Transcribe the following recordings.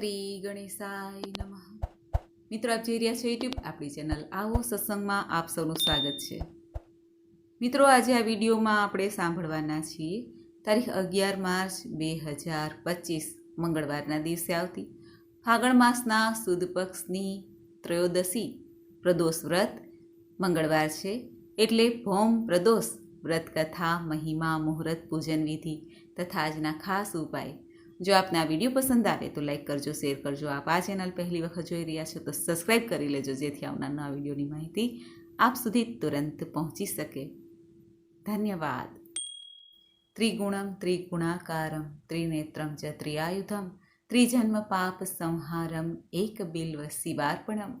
શ્રી ગણેશાય નમઃ. મિત્રો, આપ જોઈ રહ્યા છો યુટ્યુબ, આપણી ચેનલ આવો સત્સંગમાં આપ સૌનું સ્વાગત છે. મિત્રો, આજે આ વિડીયોમાં આપણે સાંભળવાના છીએ, તારીખ અગિયાર માર્ચ બે હજાર પચીસ, મંગળવારના દિવસે આવતી ફાગણ માસના સુદ પક્ષની ત્રયોદશી, પ્રદોષ વ્રત મંગળવાર છે, એટલે ભૌમ પ્રદોષ વ્રત કથા મહિમા, મુહૂર્ત, પૂજન વિધિ તથા આજના ખાસ ઉપાય જો આપને આ વીડિયો પસંદ આવે તો લાઈક કરજો, શેર કરજો. આપ આ ચેનલ પહેલી વખત જોઈ રહ્યા છો તો સબસ્ક્રાઈબ કરી લેજો, જેથી આવનાર નવા વિડીયોની માહિતી આપ સુધી તુરંત પહોંચી શકે. ધન્યવાદ. ત્રિગુણમ ત્રિગુણાકારમ, ત્રિનેત્રમ ચ ત્રિઆયુધમ, ત્રિજન્મ પાપ સંહારમ, એક બિલ્વ શિવાર્પણમ.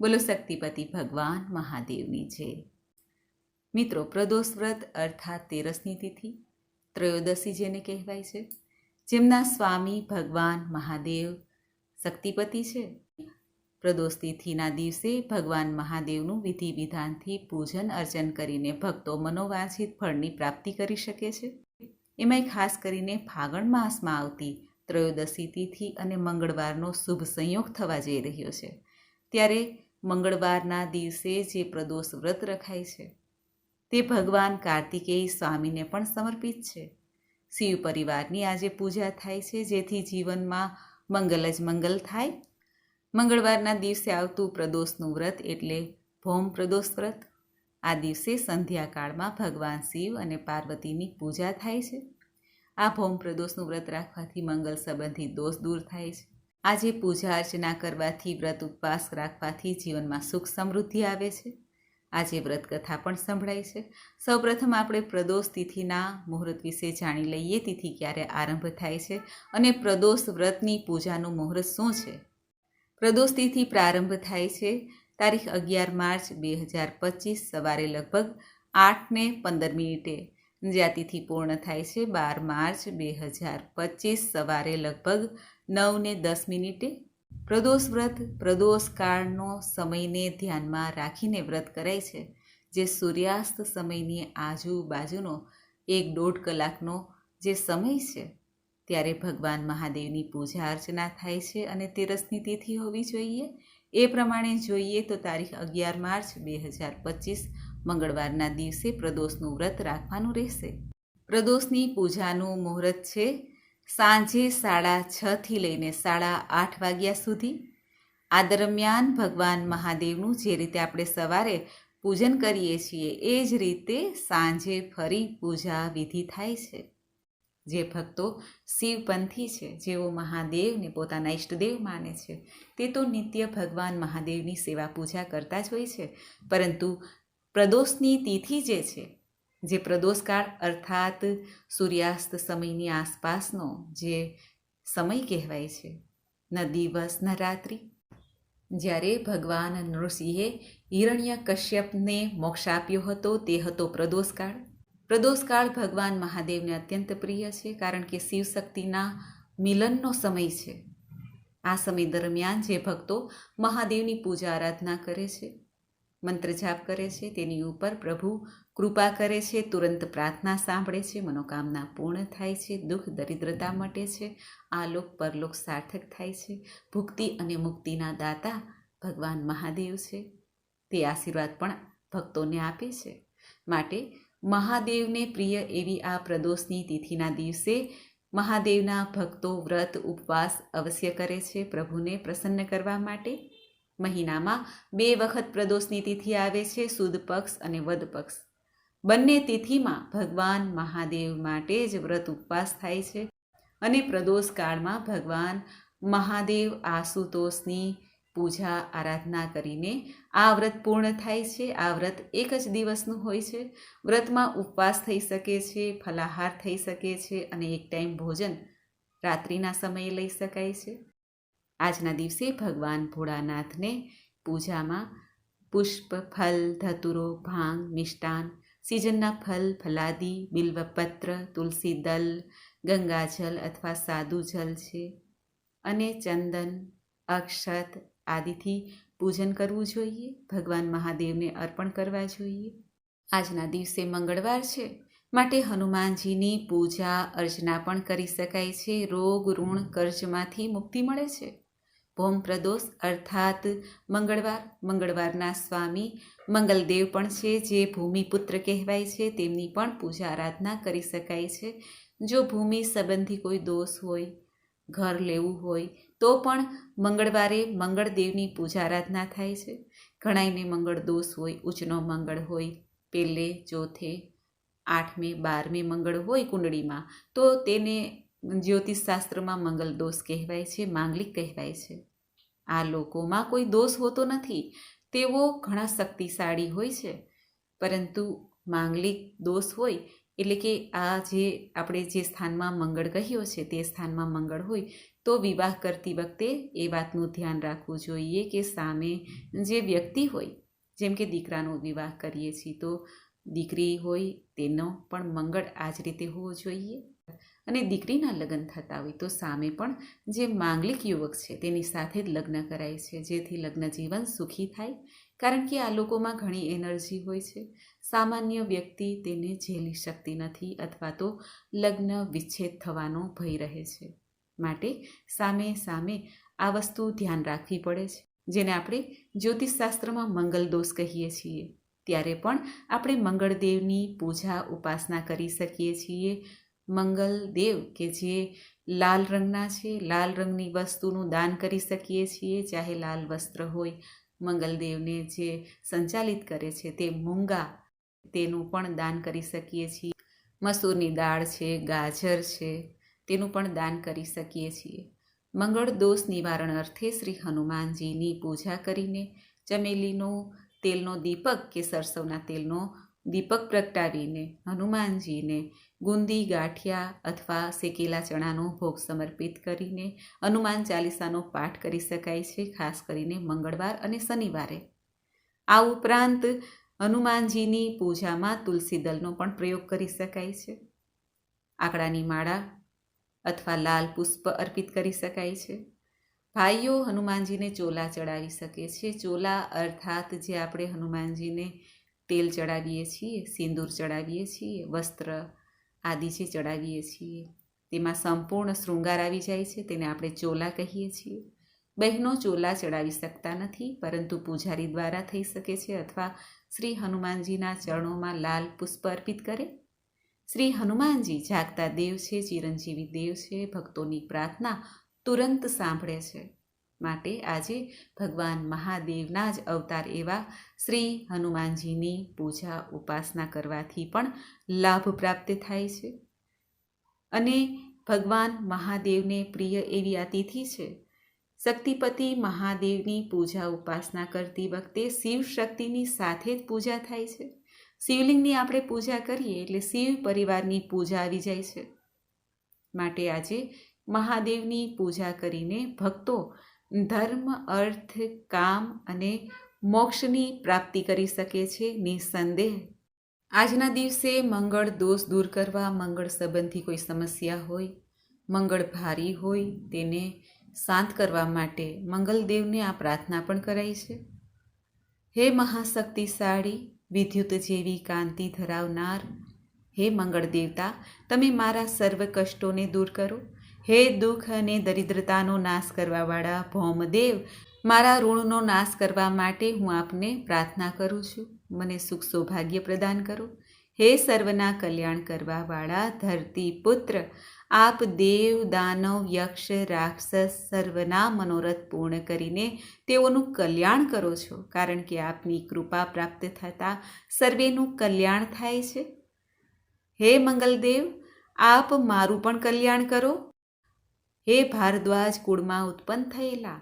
બોલો શક્તિપતિ ભગવાન મહાદેવની છે મિત્રો પ્રદોષ વ્રત અર્થાત તેરસની તિથિ, ત્રયોદશી જેને કહેવાય છે. જેમના સ્વામી ભગવાન મહાદેવ શક્તિપતિ છે. પ્રદોષ તિથિના દિવસે ભગવાન મહાદેવનું વિધિ વિધાનથી પૂજન અર્ચન કરીને ભક્તો મનોવાંછિત ફળની પ્રાપ્તિ કરી શકે છે. એમાંય ખાસ કરીને ફાગણ માસમાં આવતી ત્રયોદશી તિથિ અને મંગળવારનો શુભ સંયોગ થવા જઈ રહ્યો છે. ત્યારે મંગળવારના દિવસે જે પ્રદોષ વ્રત રખાય છે, તે ભગવાન કાર્તિકેય સ્વામીને પણ સમર્પિત છે. શિવ પરિવારની આજે પૂજા થાય છે, જેથી જીવનમાં મંગલ જ મંગલ થાય. મંગળવારના દિવસે આવતું પ્રદોષનું વ્રત એટલે ભૌમ પ્રદોષ વ્રત. આ દિવસે સંધ્યાકાળમાં ભગવાન શિવ અને પાર્વતીની પૂજા થાય છે. આ ભૌમ પ્રદોષનું વ્રત રાખવાથી મંગલ સંબંધી દોષ દૂર થાય છે. આજે પૂજા અર્ચના કરવાથી વ્રત ઉપવાસ રાખવાથી જીવનમાં સુખ સમૃદ્ધિ આવે છે. આજે વ્રતકથા પણ સંભળાય છે. સૌપ્રથમ આપણે પ્રદોષ તિથિના મુહૂર્ત વિશે જાણી લઈએ, તિથિ ક્યારે આરંભ થાય છે અને પ્રદોષ વ્રતની પૂજાનું મુહૂર્ત શું છે? પ્રદોષ તિથિ પ્રારંભ થાય છે તારીખ અગિયાર માર્ચ બે હજાર પચીસ સવારે લગભગ આઠને પંદર મિનિટે. જ્યાં તિથિ પૂર્ણ થાય છે બાર માર્ચ બે હજાર પચીસ સવારે લગભગ નવને દસ મિનિટે. પ્રદોષ વ્રત, પ્રદોષ કાળનો સમયને ધ્યાનમાં રાખીને વ્રત કરાય છે, જે સૂર્યાસ્ત સમયની આજુબાજુનો એક દોઢ કલાકનો જે સમય છે, ત્યારે ભગવાન મહાદેવની પૂજા અર્ચના થાય છે અને તેરસની તિથિ હોવી જોઈએ. એ પ્રમાણે જોઈએ તો તારીખ અગિયાર માર્ચ બે હજાર પચીસ, મંગળવારના દિવસે પ્રદોષનું વ્રત રાખવાનું રહેશે. પ્રદોષની પૂજાનું મુહૂર્ત છે સાંજે સાડા છથી લઈને સાડા આઠ વાગ્યા સુધી આ દરમિયાન ભગવાન મહાદેવનું જે રીતે આપણે સવારે પૂજન કરીએ છીએ, એ જ રીતે સાંજે ફરી પૂજા વિધિ થાય છે. જે ભક્તો શિવપંથી છે, જેઓ મહાદેવને પોતાના ઈષ્ટદેવ માને છે, તે તો નિત્ય ભગવાન મહાદેવની સેવા પૂજા કરતા જ હોય છે, પરંતુ પ્રદોષની તિથિ જે છે જે પ્રદોષકાળ અર્થાત સૂર્યાસ્ત સમયની આસપાસનો જે સમય કહેવાય છે, ન દિવસ, ન રાત્રિ. જ્યારે ભગવાન નૃસિંહે હિરણ્ય કશ્યપને મોક્ષ આપ્યો હતો, તે હતો પ્રદોષકાળ. પ્રદોષકાળ ભગવાન મહાદેવને અત્યંત પ્રિય છે, કારણ કે શિવશક્તિના મિલનનો સમય છે. આ સમય દરમિયાન જે ભક્તો મહાદેવની પૂજા આરાધના કરે છે, મંત્ર જાપ કરે છે, તેની ઉપર પ્રભુ કૃપા કરે છે, તુરંત પ્રાર્થના સાંભળે છે, મનોકામના પૂર્ણ થાય છે, દુઃખ, દરિદ્રતા મટે છે, આલોક, પરલોક સાર્થક થાય છે, ભુક્તિ અને મુક્તિના દાતા ભગવાન મહાદેવ છે. તે આશીર્વાદ પણ ભક્તોને આપે છે. માટે મહાદેવને પ્રિય એવી આ પ્રદોષની તિથિના દિવસે મહાદેવના ભક્તો વ્રત, ઉપવાસ અવશ્ય કરે છે પ્રભુને પ્રસન્ન કરવા માટે. મહિનામાં બે વખત પ્રદોષની તિથિ આવે છે, સુદ પક્ષ અને વદ પક્ષ. બંને તિથિમાં ભગવાન મહાદેવ માટે જ વ્રત ઉપવાસ થાય છે અને પ્રદોષ કાળમાં ભગવાન મહાદેવ આશુતોષની પૂજા આરાધના કરીને આ વ્રત પૂર્ણ થાય છે. આ વ્રત એક જ દિવસનું હોય છે. વ્રતમાં ઉપવાસ થઈ શકે છે, ફલાહાર થઈ શકે છે અને એક ટાઈમ ભોજન રાત્રિના સમયે લઈ શકાય છે. આજના દિવસે ભગવાન ભોળાનાથને પૂજામાં પુષ્પ, ફલ, ધતુરો, ભાંગ, મિષ્ટાન સિઝનના ફલ, ફલાદી, બિલ્વપત્ર, તુલસી દલ, ગંગાજલ અથવા સાદુ જલ છે. અને ચંદન, અક્ષત આદિથી પૂજન કરવું જોઈએ. ભગવાન મહાદેવને અર્પણ કરવા જોઈએ. આજના દિવસે મંગળવાર છે. માટે હનુમાનજીની પૂજા, અર્ચના પણ કરી શકાય છે. રોગ, ઋણ, કર્જમાંથી મુક્તિ મળે છે. ભૌમ પ્રદોષ. અર્થાત મંગળવાર. મંગળવારના સ્વામી મંગલદેવ પણ છે, જે ભૂમિપુત્ર કહેવાય છે. તેમની પણ પૂજા આરાધના કરી શકાય છે. જો ભૂમિ સંબંધી કોઈ દોષ હોય, ઘર લેવું હોય, તો પણ મંગળવારે મંગળદેવની પૂજા આરાધના થાય છે. ઘણાઈને મંગળ દોષ હોય, ઉચ્ચનો મંગળ હોય પહેલે ચોથે, આઠમે, બારમે મંગળ હોય કુંડળીમાં, તો તેને જ્યોતિષશાસ્ત્રમાં મંગલ દોષ કહેવાય છે, માંગલિક કહેવાય છે. આ લોકોમાં કોઈ દોષ હોતો નથી. તેઓ ઘણા શક્તિશાળી હોય છે. પરંતુ માંગલિક દોષ હોય, એટલે કે આ જે આપણે જે સ્થાનમાં મંગળ કહ્યો છે, તે સ્થાનમાં મંગળ હોય, તો વિવાહ કરતી વખતે એ વાતનું ધ્યાન રાખવું જોઈએ કે સામે જે વ્યક્તિ હોય, જેમ કે દીકરાનો વિવાહ કરીએ છીએ, તો દીકરી હોય તેનો પણ મંગળ આ જ રીતે હોવો જોઈએ. અને દીકરીના લગ્ન થતા હોય તો સામે પણ જે માંગલિક યુવક છે તેની સાથે જ લગ્ન કરાય છે. જેથી લગ્ન જીવન સુખી થાય. કારણ કે આ લોકોમાં ઘણી એનર્જી હોય છે. સામાન્ય વ્યક્તિ તેને ઝેલી શકતી નથી અથવા તો લગ્ન વિચ્છેદ થવાનો ભય રહે છે. માટે સામે સામે આ વસ્તુ ધ્યાન રાખવી પડે છે. જેને આપણે જ્યોતિષશાસ્ત્રમાં મંગલ દોષ કહીએ છીએ. ત્યારે પણ આપણે મંગળદેવની પૂજા ઉપાસના કરી શકીએ છીએ. મંગલદેવ કે જે લાલ રંગના છે, લાલ રંગની વસ્તુનું દાન કરી શકીએ છીએ, ચાહે લાલ વસ્ત્ર હોય. મંગલદેવને જે સંચાલિત કરે છે તે મૂંગા, તેનું પણ દાન કરી શકીએ છીએ. મસૂરની દાળ છે, ગાજર છે, તેનું પણ દાન કરી શકીએ છીએ. મંગળ દોષ નિવારણ અર્થે શ્રી હનુમાનજીની પૂજા કરીને ચમેલીનો તેલનો દીપક કે સરસવના તેલનો દીપક પ્રગટાવીને હનુમાનજીને ગુંદી, ગાંઠિયા અથવા શેકેલા ચણાનો ભોગ સમર્પિત કરીને હનુમાન ચાલીસાનો પાઠ કરી શકાય છે, ખાસ કરીને મંગળવાર અને શનિવારે. આ ઉપરાંત હનુમાનજીની પૂજામાં તુલસી દલનો પણ પ્રયોગ કરી શકાય છે. આકડાની માળા અથવા લાલ પુષ્પ અર્પિત કરી શકાય છે. ભાઈઓ હનુમાનજીને ચોલા ચડાવી શકે છે. ચોલા અર્થાત જે આપણે હનુમાનજીને તેલ ચડાવીએ છીએ, સિંદૂર ચડાવીએ છીએ, વસ્ત્ર આદિ જે ચડાવીએ છીએ, તેમાં સંપૂર્ણ શૃંગાર આવી જાય છે, તેને આપણે ચોલા કહીએ છીએ. બહેનો ચોલા ચડાવી શકતા નથી, પરંતુ પૂજારી દ્વારા થઈ શકે છે અથવા શ્રી હનુમાનજીના ચરણોમાં લાલ પુષ્પ અર્પિત કરે. શ્રી હનુમાનજી જાગતા દેવ છે, ચિરંજીવી દેવ છે, ભક્તોની પ્રાર્થના તુરંત સાંભળે છે. માટે આજે ભગવાન મહાદેવના જ અવતાર એવા શ્રી હનુમાનજીની પૂજા ઉપાસના કરવાથી પણ લાભ પ્રાપ્ત થાય છે. અને ભગવાન મહાદેવને પ્રિય એવી આ તિથિ છે. શક્તિપતિ મહાદેવની પૂજા ઉપાસના કરતી વખતે શિવ શક્તિની સાથે જ પૂજા થાય છે. શિવલિંગની આપણે પૂજા કરીએ એટલે શિવ પરિવારની પૂજા આવી જાય છે. માટે આજે મહાદેવની પૂજા કરીને ભક્તો ધર્મ, અર્થ, કામ અને મોક્ષની પ્રાપ્તિ કરી શકે છે નિસંદેહ. આજના દિવસે મંગળ દોષ દૂર કરવા, મંગળ સંબંધી કોઈ સમસ્યા હોય, મંગળ ભારી હોય તેને શાંત કરવા માટે મંગલદેવને આ પ્રાર્થના પણ કરાઈ છે. હે મહાશક્તિશાળી, વિદ્યુત જેવી કાંતિ ધરાવનાર, હે મંગળ દેવતા, તમે મારા સર્વ કષ્ટોને દૂર કરો. હે દુઃખ અને દરિદ્રતાનો નાશ કરવાવાળા ભૌમદેવ, મારા ઋણનો નાશ કરવા માટે હું આપને પ્રાર્થના કરું છું. મને સુખ સૌભાગ્ય પ્રદાન કરો. હે સર્વના કલ્યાણ કરવાવાળા ધરતી પુત્ર, આપ દેવ, દાનવ, યક્ષ, રાક્ષસ સર્વના મનોરથ પૂર્ણ કરીને તેઓનું કલ્યાણ કરો છો, કારણ કે આપની કૃપા પ્રાપ્ત થતાં સર્વેનું કલ્યાણ થાય છે. હે મંગલદેવ, આપ મારું પણ કલ્યાણ કરો. હે ભારદ્વાજ કુળમાં ઉત્પન્ન થયેલા.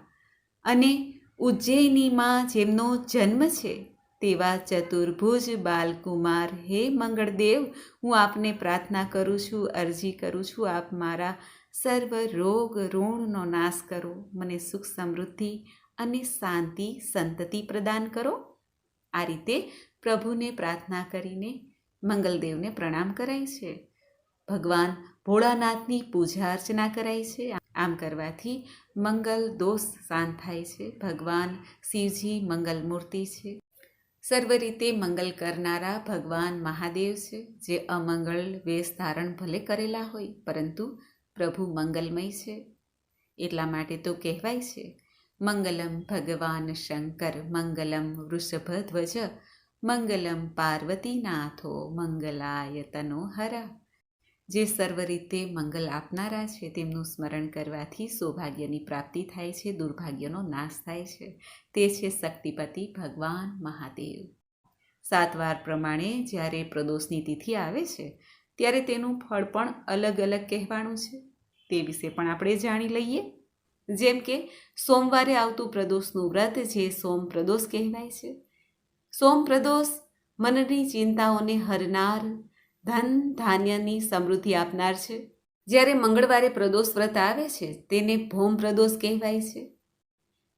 અને ઉજ્જૈનીમાં જેમનો જન્મ છે, તેવા ચતુર્ભુજ બાલકુમાર, હે મંગળદેવ, હું આપને પ્રાર્થના કરું છું, અરજી કરું છું, આપ મારા સર્વ રોગ ઋણનો નાશ કરો, મને સુખ સમૃદ્ધિ અને શાંતિ, સંતતિ પ્રદાન કરો. આ રીતે પ્રભુને પ્રાર્થના કરીને મંગલદેવને પ્રણામ કરાય છે. ભગવાન ભોળાનાથની પૂજા અર્ચના કરાય છે. આમ કરવાથી મંગલ દોષ શાંત થાય છે. ભગવાન શિવજી મંગલ મૂર્તિ છે. સર્વ રીતે મંગલ કરનારા ભગવાન મહાદેવ છે. જે અમંગળ વેશ ધારણ ભલે કરેલા હોય, પરંતુ પ્રભુ મંગલમય છે. એટલા માટે તો કહેવાય છે, મંગલમ ભગવાન શંકર, મંગલમ વૃષભધ્વજ મંગલમ પાર્વતીનાથો, મંગલાય તનો હરા જે સર્વ રીતે મંગલ આપનારા છે, તેમનું સ્મરણ કરવાથી સૌભાગ્યની પ્રાપ્તિ થાય છે, દુર્ભાગ્યનો નાશ થાય છે. તે છે શક્તિપતિ ભગવાન મહાદેવ. સાતવાર પ્રમાણે જ્યારે પ્રદોષની તિથિ આવે છે, ત્યારે તેનું ફળ પણ અલગ અલગ કહેવાનું છે. તે વિશે પણ આપણે જાણી લઈએ. જેમ કે, સોમવારે આવતું પ્રદોષનું વ્રત જે સોમ પ્રદોષ કહેવાય છે. સોમ પ્રદોષ મનની ચિંતાઓને હરનાર ધન ધાન્યની સમૃદ્ધિ આપનાર છે. જ્યારે મંગળવારે પ્રદોષ વ્રત આવે છે, તેને ભૌમ પ્રદોષ કહેવાય છે.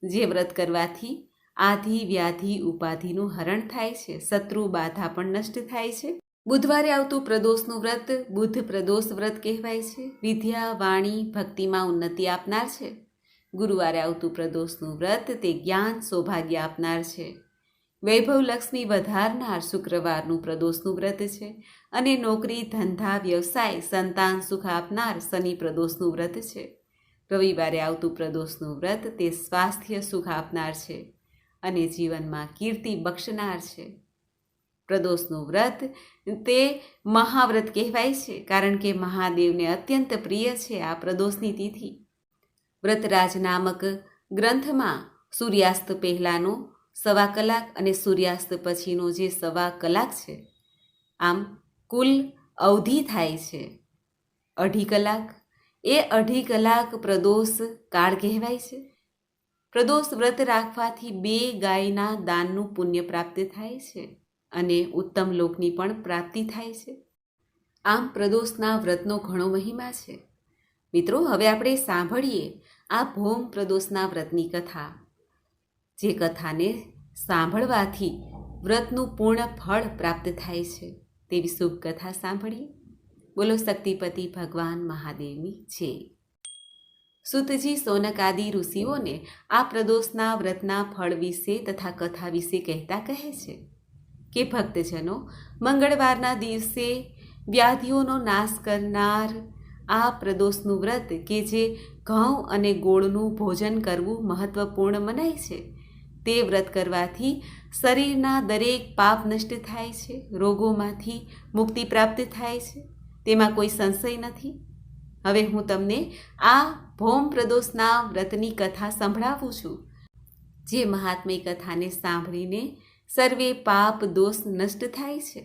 જે વ્રત કરવાથી આધિ, વ્યાધિ, ઉપાધિનું હરણ થાય છે, શત્રુ બાધા પણ નષ્ટ થાય છે. બુધવારે આવતું પ્રદોષનું વ્રત બુદ્ધ પ્રદોષ વ્રત કહેવાય છે. વિદ્યા, વાણી, ભક્તિમાં ઉન્નતિ આપનાર છે. ગુરુવારે આવતું પ્રદોષનું વ્રત તે જ્ઞાન, સૌભાગ્ય આપનાર છે. વૈભવ લક્ષ્મી વધારનાર શુક્રવારનું પ્રદોષનું વ્રત છે અને નોકરી, ધંધા, વ્યવસાય, સંતાન સુખ આપનાર શનિ પ્રદોષનું વ્રત છે. રવિવારે આવતું પ્રદોષનું વ્રત તે સ્વાસ્થ્ય સુખ આપનાર છે અને જીવનમાં કીર્તિ બક્ષનાર છે. પ્રદોષનું વ્રત તે મહાવ્રત કહેવાય છે કારણ કે મહાદેવને અત્યંત પ્રિય છે આ પ્રદોષની તિથિ. વ્રતરાજ નામક ગ્રંથમાં સૂર્યાસ્ત પહેલાંનો સવા કલાક અને સૂર્યાસ્ત પછીનો જે સવા કલાક છે, આમ કુલ અવધિ થાય છે અઢી કલાક. એ અઢી કલાક પ્રદોષ કાળ કહેવાય છે. પ્રદોષ વ્રત રાખવાથી બે ગાયના દાનનું પુણ્ય પ્રાપ્ત થાય છે અને ઉત્તમ લોકની પણ પ્રાપ્તિ થાય છે. આમ પ્રદોષના વ્રતનો ઘણો મહિમા છે. મિત્રો, હવે આપણે સાંભળીએ આ ભૌમ પ્રદોષના વ્રતની કથા. જે કથાને સાંભળવાથી વ્રતનું પૂર્ણ ફળ પ્રાપ્ત થાય છે. તેવી શુભ કથા સાંભળીએ. બોલો શક્તિપતિ ભગવાન મહાદેવની છે સુતજી સોનક આદિ ઋષિઓને આ પ્રદોષના વ્રતના ફળ વિશે તથા કથા વિશે કહેતા કહે છે કે, ભક્તજનો, મંગળવારના દિવસે વ્યાધિઓનો નાશ કરનાર આ પ્રદોષનું વ્રત કે જે ઘઉં અને ગોળનું ભોજન કરવું મહત્વપૂર્ણ મનાય છે તે વ્રત કરવાથી શરીરના દરેક પાપ નષ્ટ થાય છે, રોગોમાંથી મુક્તિ પ્રાપ્ત થાય છે. તેમાં કોઈ સંશય નથી. હવે હું તમને આ ભૌમ પ્રદોષના વ્રતની કથા સંભળાવું છું, જે મહાત્મય કથાને સાંભળીને સર્વે પાપ દોષ નષ્ટ થાય છે.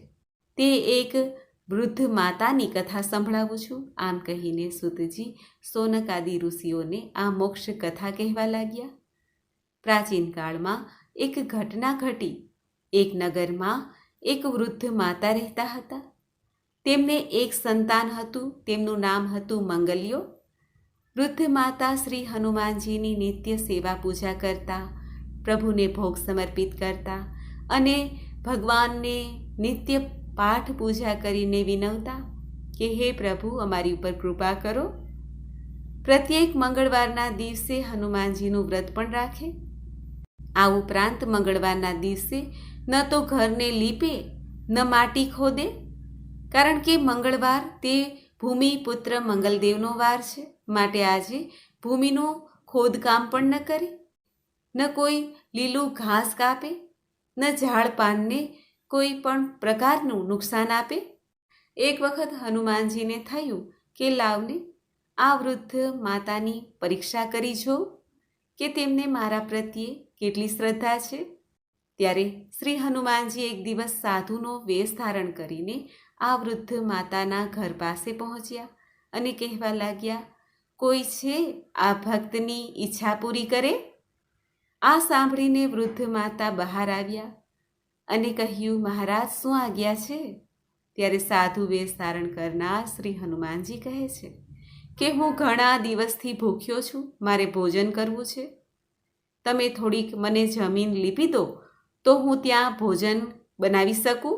તે એક વૃદ્ધ માતાની કથા સંભળાવું છું. આમ કહીને સુતજી સોનક આદિ ઋષિઓને આ મોક્ષ કથા કહેવા લાગ્યા. પ્રાચીન કાળમાં એક ઘટના ઘટી. એક નગરમાં એક વૃદ્ધ માતા રહેતા હતા. તેમને એક સંતાન હતું. તેમનું નામ હતું મંગલ્યો. વૃદ્ધ માતા શ્રી હનુમાનજીની નિત્ય સેવા પૂજા કરતા, પ્રભુને ભોગ સમર્પિત કરતા અને ભગવાનને નિત્ય પાઠ પૂજા કરીને વિનવતા કે, હે પ્રભુ, અમારી ઉપર કૃપા કરો. પ્રત્યેક મંગળવારના દિવસે હનુમાનજીનું વ્રત પણ રાખે. આ ઉપરાંત મંગળવારના દિવસે ન તો ઘરને લીપે, ન માટી ખોદે, કારણ કે મંગળવાર તે ભૂમિપુત્ર મંગલદેવનો વાર છે. માટે આજે ભૂમિનું ખોદકામ પણ ન કરે. ન કોઈ લીલું ઘાસ કાપે, ન ઝાડ પાનને કોઈ પણ પ્રકારનું નુકસાન આપે. એક વખત હનુમાનજીને થયું કે લાવને, આ વૃદ્ધ માતાની પરીક્ષા કરી જોઉં કે તેમને મારા પ્રત્યે કેટલી શ્રદ્ધા છે? ત્યારે શ્રી હનુમાનજી એક દિવસ સાધુનો વેશ ધારણ કરીને આ વૃદ્ધ માતાના ઘર પાસે પહોંચ્યા અને કહેવા લાગ્યા, કોઈ છે આ ભક્તની ઈચ્છા પૂરી કરે? આ સાંભળીને વૃદ્ધ માતા બહાર આવ્યા અને કહ્યું, મહારાજ, શું આજ્ઞા છે? ત્યારે સાધુ વેશ ધારણ કરનાર શ્રી હનુમાનજી કહે છે કે, હું ઘણા દિવસથી ભૂખ્યો છું, મારે ભોજન કરવું છે. તમે થોડીક મને જમીન લીપી દો, તો હું ત્યાં ભોજન બનાવી શકું?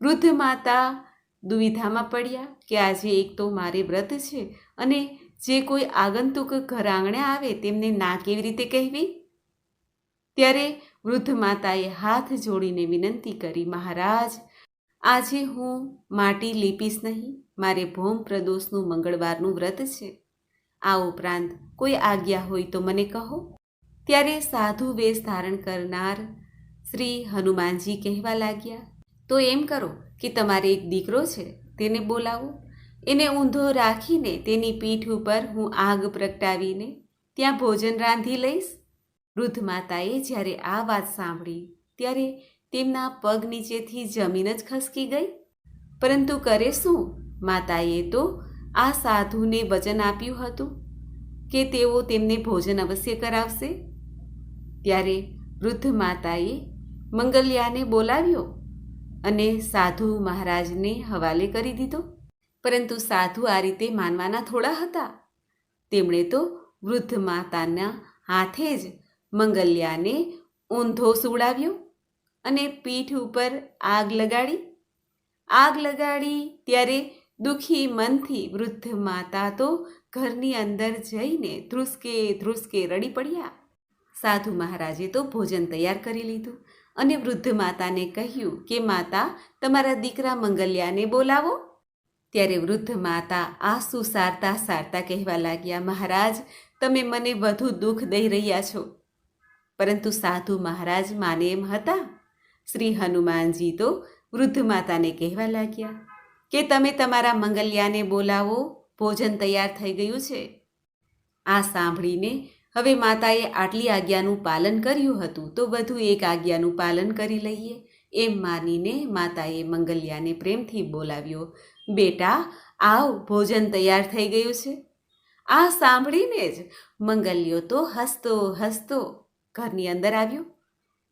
વૃદ્ધ માતા દુવિધામાં પડ્યા કે આજે એક તો મારે વ્રત છે અને જે કોઈ આગંતુક ઘર આંગણે આવે તેમને ના કેવી રીતે કહેવી? ત્યારે વૃદ્ધ માતાએ હાથ જોડીને વિનંતી કરી, મહારાજ, આજે હું માટી લીપીશ નહીં, મારે ભોમ પ્રદોષનું મંગળવારનું વ્રત છે. આ ઉપરાંત કોઈ આજ્ઞા હોય તો મને કહો. ત્યારે સાધુ વેશ ધારણ કરનાર શ્રી હનુમાનજી કહેવા લાગ્યા, તો એમ કરો કે તમારે એક દીકરો છે, તેને બોલાવો. એને ઊંધો રાખીને તેની પીઠ ઉપર હું આગ પ્રગટાવીને ત્યાં ભોજન રાંધી લઈશ. વૃદ્ધ માતાએ જ્યારે આ વાત સાંભળી, ત્યારે તેમના પગ નીચેથી જમીન જ ખસકી ગઈ. પરંતુ કરે શું? માતાએ તો આ સાધુને વચન આપ્યું હતું કે તેઓ તેમને ભોજન અવશ્ય કરાવશે. ત્યારે વૃદ્ધ માતાએ મંગલ્યાને બોલાવ્યો અને સાધુ મહારાજને હવાલે કરી દીધો. પરંતુ સાધુ આ રીતે માનવાના થોડા હતા. તેમણે તો વૃદ્ધ માતાના હાથે જ મંગલ્યાને ઊંધો સુવડાવ્યો અને પીઠ ઉપર આગ લગાડી. આગ લગાડી ત્યારે દુઃખી મનથી વૃદ્ધ માતા તો ઘરની અંદર જઈને ધ્રુસકે ધ્રુસકે રડી પડ્યા. સાધુ મહારાજે તો ભોજન તૈયાર કરી લીધું અને વૃદ્ધ માતાને કહ્યું કે, માતા, તમારા દીકરા મંગલ્યાને બોલાવો. ત્યારે વૃદ્ધ માતા આંસુ સારતા સારતા કહેવા લાગ્યા, મહારાજ, તમે મને વધુ દુઃખ દઈ રહ્યા છો. પરંતુ સાધુ મહારાજ માને એમ હતા. શ્રી હનુમાનજી તો વૃદ્ધ માતાને કહેવા લાગ્યા, કે તમે તમારા મંગલ્યાને બોલાવો, ભોજન તૈયાર થઈ ગયું છે. આ સાંભળીને હવે માતાએ આટલી આજ્ઞાનું પાલન કર્યું હતું તો વધુ એક આજ્ઞાનું પાલન કરી લઈએ. એમ માનીને માતાએ મંગલ્યાને પ્રેમથી બોલાવ્યો, બેટા, આવ, ભોજન તૈયાર થઈ ગયું છે. આ સાંભળીને જ? મંગલ્યો તો હસતો હસતો ઘરની અંદર આવ્યો.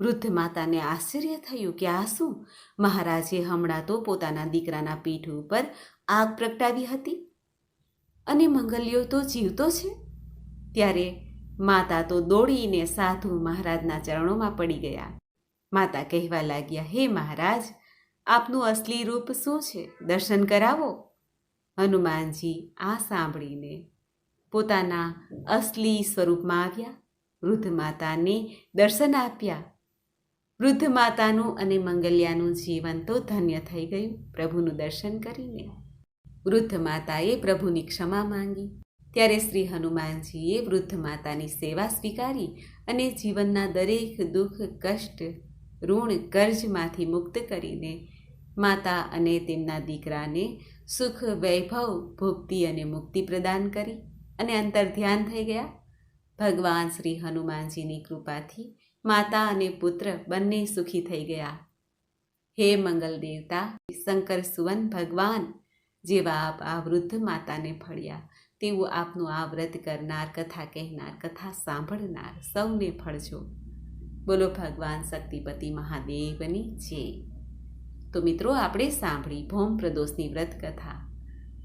વૃદ્ધ માતાને આશ્ચર્ય થયું કે આ શું? મહારાજે હમણાં તો પોતાના દીકરાના પીઠ ઉપર આગ પ્રગટાવી હતી. અને મંગલ્યો તો જીવતો છે. ત્યારે માતા તો દોડીને સાધુ મહારાજના ચરણોમાં પડી ગયા. માતા કહેવા લાગ્યા, હે મહારાજ, આપનું અસલી રૂપ શું છે? દર્શન કરાવો. હનુમાનજી આ સાંભળીને પોતાના અસલી સ્વરૂપમાં આવ્યા. વૃદ્ધ માતાને દર્શન આપ્યા. વૃદ્ધ માતાનું અને મંગલ્યાનું જીવન તો ધન્ય થઈ ગયું. પ્રભુનું દર્શન કરીને વૃદ્ધ માતાએ પ્રભુની ક્ષમા માંગી. ત્યારે શ્રી હનુમાનજીએ વૃદ્ધ માતાની સેવા સ્વીકારી અને જીવનના દરેક દુઃખ, કષ્ટ, ઋણ, કર્જમાંથી મુક્ત કરીને માતા અને તેમના દીકરાને સુખ, વૈભવ ભુક્તિ અને મુક્તિ પ્રદાન કરી અને અંતર ધ્યાન થઈ ગયા. ભગવાન શ્રી હનુમાનજીની કૃપાથી માતા અને પુત્ર બંને સુખી થઈ ગયા. હે મંગલ દેવતા, શંકર સુવન ભગવાન જેવા આપ આ વૃદ્ધ માતાને ફળ્યા. તેવું આપનું આ વ્રત કરનાર, કથા કહેનાર, કથા સાંભળનાર સૌને ફળજો. બોલો ભગવાન શક્તિપતિ મહાદેવની જય તો મિત્રો, આપણે સાંભળી ભૌમ પ્રદોષની વ્રત કથા.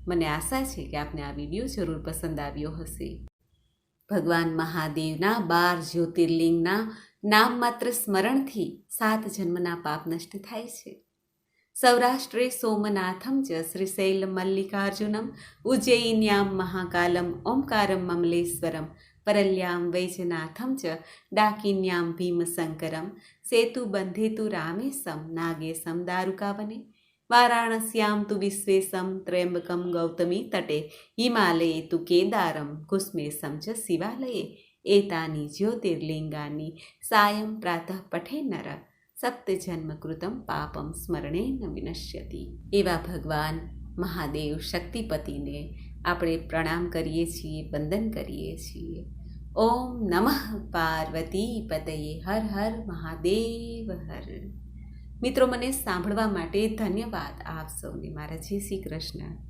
મને આશા છે કે આપને આ વીડિયો જરૂર પસંદ આવ્યો હશે. ભગવાન મહાદેવના બાર જ્યોતિર્લિંગના નામ માત્ર સ્મરણથી સાત જન્મના પાપ નષ્ટ થાય છે. સૌરાષ્ટ્રે સોમનાથમ ચ શ્રીશૈલ મલ્લિકાર્જુનમ ઉજ્જૈન્યામ મહાકાલમ ઓમકારમ મમલેશ્વરમ પરલ્યામ વૈજનાથમ ચ ડાકિન્યામ ભીમશંકરમ સેતુ બંધેતુ રામેશમ નાગેશમ દારુકાવને વારાણસ્યામ તુ વિશ્વેશમ ત્રયંબકમ ગૌતમી તટે હિમાલયે તુ કેદારમ કુસ્મેશમ ચ શિવાલયે એતાની જ્યોતિર્લિંગાની સાયમ પ્રાતઃ પઠે નર સપ્તજન્મકૃતમ પાપમ સ્મરણે ન વિનશ્યતિ એવા ભગવાન મહાદેવ શક્તિપતિને આપણે પ્રણામ કરીએ છીએ વંદન કરીએ છીએ। ઓમ નમઃ પાર્વતી પતયે હર હર મહાદેવ હર મિત્રો મને સાંભળવા માટે ધન્યવાદ આપ સૌને, મારા જય શ્રી કૃષ્ણ.